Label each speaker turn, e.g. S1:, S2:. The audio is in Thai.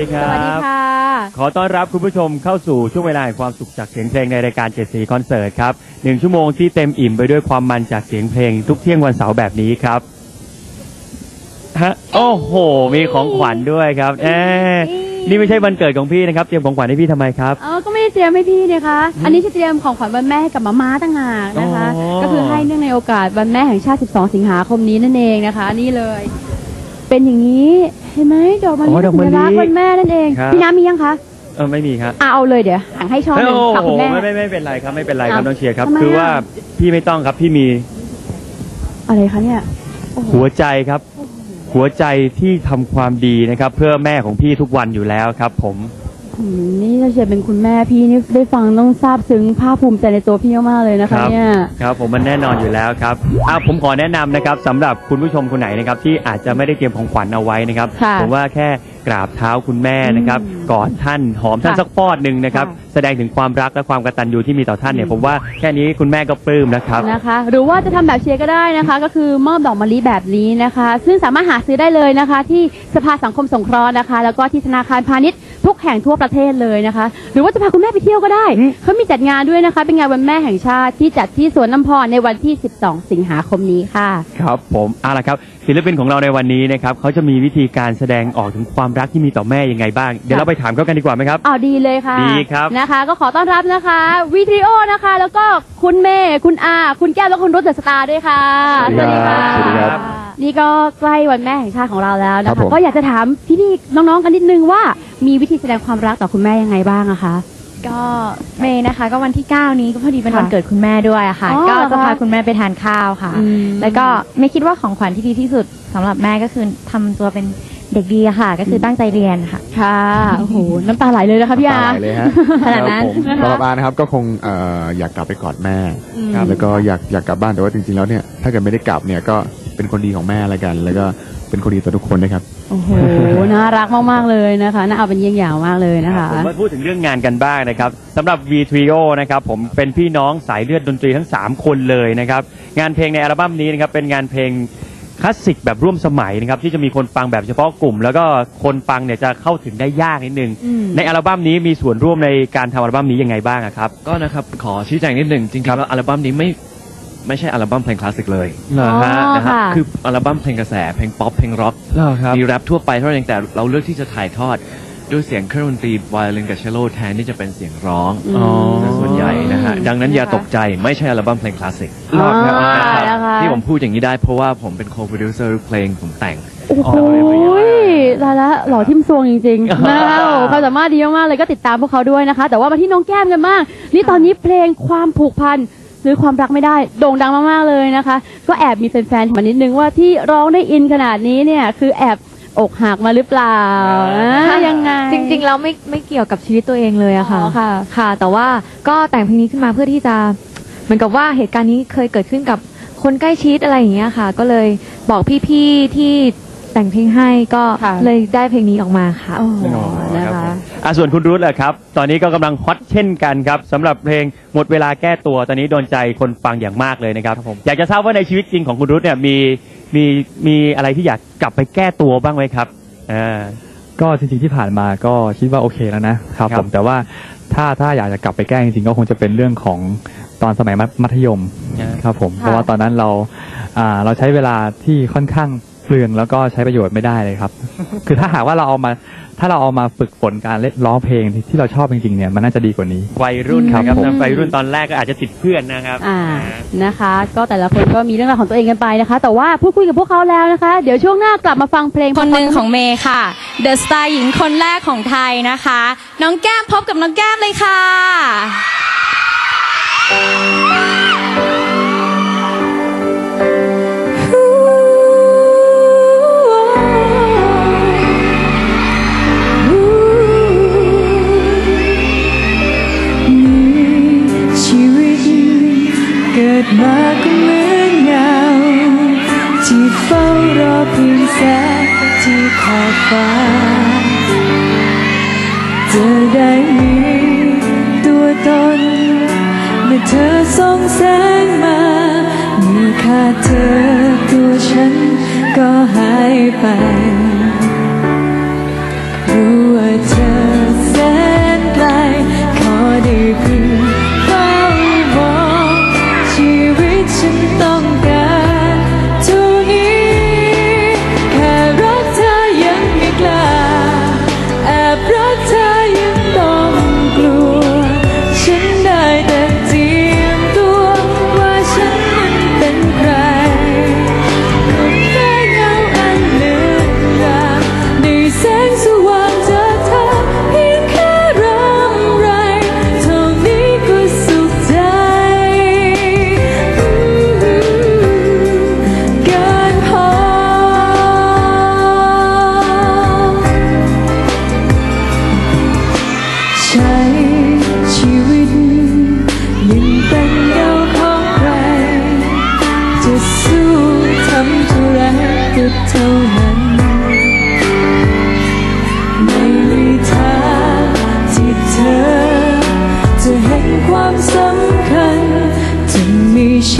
S1: ดีค
S2: ส
S1: รั
S2: วัสดี
S1: บ
S2: ค่ะ
S1: ขอต้อนรับคุณผู้ชมเข้าสู่ช่วงเวลาแห่งความสุขจากเสียงเพลงในรายการเจ็ดสีคอนเสิร์ตครับหนึ่งชั่วโมงที่เต็มอิ่มไปด้วยความมันจากเสียงเพลง ทุกเที่ยงวันเสาร์แบบนี้ครับฮะโอ้โห มีของขวัญด้วยครับแอบนี่ไม่ใช่วันเกิดของพี่นะครับเตรียมของขวัญให้พี่ทำไมครับ
S2: เออก็ไม่ได้เตรียมให้พี่นะคะ อันนี้จะเตรียมของขวัญวันแม่ให้กับมาม่าต่างหากนะคะ
S1: อ๋อ
S2: ก็คือให้เนื่องในโอกาสวันแม่แห่งชาติ 12 สิงหาคมนี้นั่นเองนะคะ นี่เลย เป็นอย่างนี้เห็นไหมดอกมะลิ
S1: อ๋อดอกมะลิ
S2: สัญลักษณ์วันแม่นั่นเอง
S1: ครับ
S2: พี่น้ำมียังคะ
S1: เออไม่มีครับ
S2: อะเอาเลยเดี๋ยวหังให้ช้อนหนึ่ง
S1: โอ้
S2: ฝาก
S1: โห
S2: คุณแม่
S1: ไม่ไม่ไม่เป็นไรครับไม่เป็นไรครับ
S2: อ้าว
S1: น้องเชียร์ครับ
S2: ทำไม
S1: คือว่า
S2: อะ
S1: พี่ไม่ต้องครับพี่มี
S2: อะไรคะเนี่ยโอ้โห
S1: หัวใจครับ หัวใจที่ทำความดีนะครับ เพื่อแม่ของพี่ทุกวันอยู่แล้วครับ ผม
S2: อืมนี่ถ้าเชียร์เป็นคุณแม่พี่นี่ได้ฟังต้องซาบซึ้งภาคภูมิใจในตัวพี่มากๆเลยนะคะ
S1: ครับ
S2: เนี่ย
S1: ครับผมมันแน่นอนอยู่แล้วครับอ่าผมขอแนะนำนะครับสำหรับคุณผู้ชมคนไหนนะครับที่อาจจะไม่ได้เตรียมของขวัญเอาไว้นะครับ
S2: ค่ะ
S1: ผมว่าแค่กราบเท้าคุณแม่นะครับ
S2: อืม
S1: กอดท่านหอมท่าน
S2: ค่ะ
S1: สักฟอดหนึ่งนะครับ
S2: ค่ะ
S1: แสดงถึงความรักและความกตัญญูที่มีต่อท่านเนี่ย
S2: อืม
S1: ผมว่าแค่นี้คุณแม่ก็ปลื้มแล้วครับ
S2: นะคะ หรือว่าจะทำแบบเชียร์ก็ได้นะคะ ก็คือมอบดอกมะลิแบบนี้นะคะ ซึ่งสามารถหาซื้อได้เลยนะคะ ที่สภาสังคมสงเคราะห์นะคะ แล้วก็ที่ธนาคารพาณิชย์ ทุกแห่งทั่วประเทศเลยนะคะ หรือว่าจะพาคุณแม่ไปเที่ยวก็ได้
S1: อืม
S2: เขามีจัดงานด้วยนะคะ เป็นงานวันแม่แห่งชาติที่จัดที่สวนน้ำพรในวันที่ 12 สิงหาคมนี้ค่ะ
S1: ครับผมเอาละครับ ศิลปินของเราในวันนี้นะครับเขาจะมีวิธีการแสดงออกถึงความรักที่มีต่อแม่ยังไงบ้าง เดี๋ยวเราไปถามเขากันดีกว่าไหมครับ
S2: อ๋อดีเลยค่ะ
S1: ดีครับ
S2: นะคะ ก็ขอต้อนรับนะคะวิทริโอนะคะ แล้วก็คุณเมย์คุณอา คุณแก้วและคุณรุ่เดอะสตาร์ด้วยค่ะ
S1: สวัสดีครับ
S2: สวัสดี
S1: สวัสดีครั
S2: ค่ะ
S1: บ
S2: นี่ก็ใกล้วันแม่แห่งชาติของเราแล้ว
S3: ครั
S2: นะ
S3: บ
S2: คะ
S3: ผม
S2: ก็อยากจะถามพี่พี่ๆน้องๆกันนิดนึงว่ามีวิธีแสดงความรักต่อคุณแม่ยังไงบ้างอะคะ
S4: ก็เมย์นะคะ ก็วันที่ 9 นี้ก็พอดีเป็น
S2: ค่ะ
S4: วันเกิดคุณแม่ด้วยอะค่ะ
S2: อ๋อ
S4: ก็จะ
S2: เหรอ
S4: พา
S2: คะ
S4: คุณแม่ไปทานข้าวค่ะ
S2: อืม
S4: แล้วก็ไม่คิดว่าของขวัญที่ดีที่สุดสำหรับแม่ก็คือทำตัวเป็นเด็กดีอะค่ะ ก็คือตั้งใจเรียนค่ะ
S2: ค่ะโอ้โหน้ำตาไหลเลยนะคะพี่อา
S3: ตายเลยฮะ
S4: ขนาดนั้น
S3: ครับผมสำหรับอานะครับก็คงเอ่ออยากกลับไปกอดแม่
S2: อืม
S3: แล้วก็อยากอยากกลับบ้านแต่ว่าจริงๆแล้วเนี่ยถ้าเกิดไม่ได้กลับเนี่ยก็ เป็นคนดีของแม่ละกัน แล้วก็เป็นคนดีต่อทุกคนนะครับ
S2: โอ้โห น่ารักมาก ๆ เลยนะคะ น่าเอาเป็นเยี่ยงอย่างมากเลยนะคะ
S1: ผมมาพูดถึงเรื่องงานกันบ้างนะครับสำหรับ V Trio นะครับผมเป็นพี่น้องสายเลือดดนตรีทั้ง 3 คนเลยนะครับ งานเพลงในอัลบั้มนี้นะครับเป็นงานเพลงคลาสสิกแบบร่วมสมัยนะครับที่จะมีคนฟังแบบเฉพาะกลุ่ม แล้วก็คนฟังเนี่ยจะเข้าถึงได้ยากนิดนึง
S2: อืม
S1: ในอัลบั้มนี้มีส่วนร่วมในการทำอัลบั้มนี้ยังไงบ้างอะครับ
S5: ก็นะครับขอชี้แจงนิดหนึ่งจริงๆแล้วอัลบั้มนี้ไม่ ไม่ใช่อัลบั้มเพลงคลาสสิกเลย
S1: เหรอฮะ
S2: อ๋อ
S5: นะฮะ
S2: ค่ะ
S5: คืออัลบั้มเพลงกระแสเพลงป๊อปเพลงร็อก
S1: เหรอครับ
S5: มีแรปทั่วไปเท่านั้นเองแต่เราเลือกที่จะถ่ายทอดด้วยเสียงเครื่องดนตรีไวโอลินกับเชลโลแทนที่จะเป็นเสียงร้อง
S1: อ๋อ
S5: ซะส่วนใหญ่นะฮะดังนั้นอย่า
S2: นะคะ
S5: ตกใจไม่ใช่อัลบั้มเพลงคลาสสิก
S1: เหรอครับ
S2: อ่า
S5: นะครับ
S2: นะคะ
S5: ที่ผมพูดอย่างนี้ได้เพราะว่าผมเป็นโคโปรดิวเซอร์เพลงผมแต่ง
S2: โอ้โห
S5: อ๋อ
S2: ลาละหล่อทิมซวงจริงๆนะคะโอ้ความสามารถดีมากๆเลยก็ติดตามพวกเขาด้วยนะคะ แต่ว่ามาที่น้องแก้มกันบ้างนี่ตอนนี้เพลงความผูกพัน ซื้อความรักไม่ได้โด่งดังมากๆเลยนะคะ ก็แอบมีแฟนๆมานิดนึงว่าที่ร้องได้อินขนาดนี้เนี่ยคือแอบอกหักมาหรือเปล่าอ่ายังไง
S6: จริงๆแล้วไม่ไม่เกี่ยวกับชีวิตตัวเองเลยอะค่ะ
S2: อ๋อค่ะ
S6: ค่ะ แต่ว่าก็แต่งเพลงนี้ขึ้นมาเพื่อที่จะเหมือนกับว่าเหตุการณ์นี้เคยเกิดขึ้นกับคนใกล้ชิดอะไรอย่างเงี้ยค่ะ ก็เลยบอกพี่ๆที่ แต่งเพลงให้ก็
S2: ค่ะ
S6: เลยได้เพลงนี้ออกมาค่ะ
S2: โอ้โหนะ
S1: รับ
S2: คะ
S1: ผมอะส่วนคุณรุ้แหละครับ ตอนนี้ก็กำลังฮอตเช่นกันครับสำหรับเพลงหมดเวลาแก้ตัวตอนนี้โดนใจคนฟังอย่างมากเลยนะครับอยากจะทราบว่าในชีวิตจริงของคุณรุ้เนี่ยมีมีมีอะไรที่อยากกลับไปแก้ตัวบ้างไหมครับอ่า
S7: ก็จริงๆที่ผ่านมาก็คิดว่าโอเคแล้วนะครับ
S1: ครับ
S7: ผมแต่ว่าถ้าถ้าอยากจะกลับไปแก้จริงๆก็คงจะเป็นเรื่องของตอนสมัยมัธมัธยมครับผมเพราะว่าตอนนั้นเราอ่าเราใช้เวลาที่ค่อนข้าง เปลืองแล้วก็ใช้ประโยชน์ไม่ได้เลยครับ คือถ้าหากว่าเราเอามา ถ้าเราเอามาฝึกฝนการเล่นร้องเพลงที่ที่เราชอบจริงๆเนี่ยมันน่าจะดีกว่านี้
S1: วัยรุ่น
S7: ครับ
S1: นะครับ
S7: ผม
S1: วัยรุ่นตอนแรกก็อาจจะติดเพื่อนนะครับ
S2: อ่านะคะ ก็แต่ละคนก็มีเรื่องราวของตัวเองกันไปนะคะ แต่ว่าพูดคุยกับพวกเขาแล้วนะคะ เดี๋ยวช่วงหน้ากลับมาฟังเพลง
S8: คนหนึ่งของเมย์ค่ะ เดอะสตาร์หญิงคนแรกของไทยนะคะ น้องแก้มพบกับน้องแก้มเลยค่ะ
S9: ฝ้ารอเพียงแสงที่ขอบฟ้าจะได้มีตัวตน เมื่อเธอส่องแสงมาเมื่อขาดเธอตัวฉันก็หายไป ท่านั้ท่มีทที่จะเห็นความสำคัญจะมีฉัน